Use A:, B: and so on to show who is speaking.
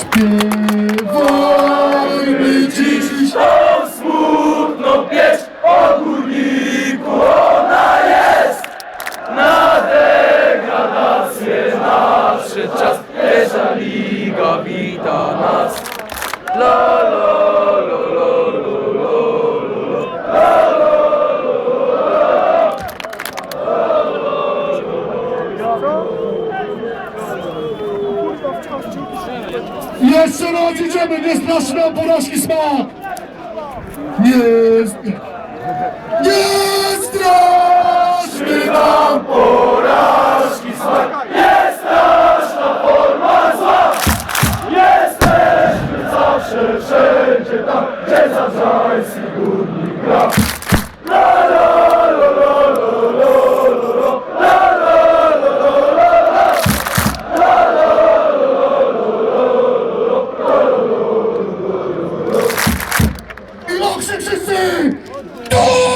A: Śpiewajmy dziś o smutną pieśń o górniku. Ona jest na degradację nadszedł czas. Pierwsza liga wita nas. La, la. Thank you. Jeszcze raz idziemy, nie straszy nam porażki smak! Nie, nie straszmy nam porażki smak! Wszędzie tam, gdzie zabrzański górnik Dobrze wszyscy! Tu!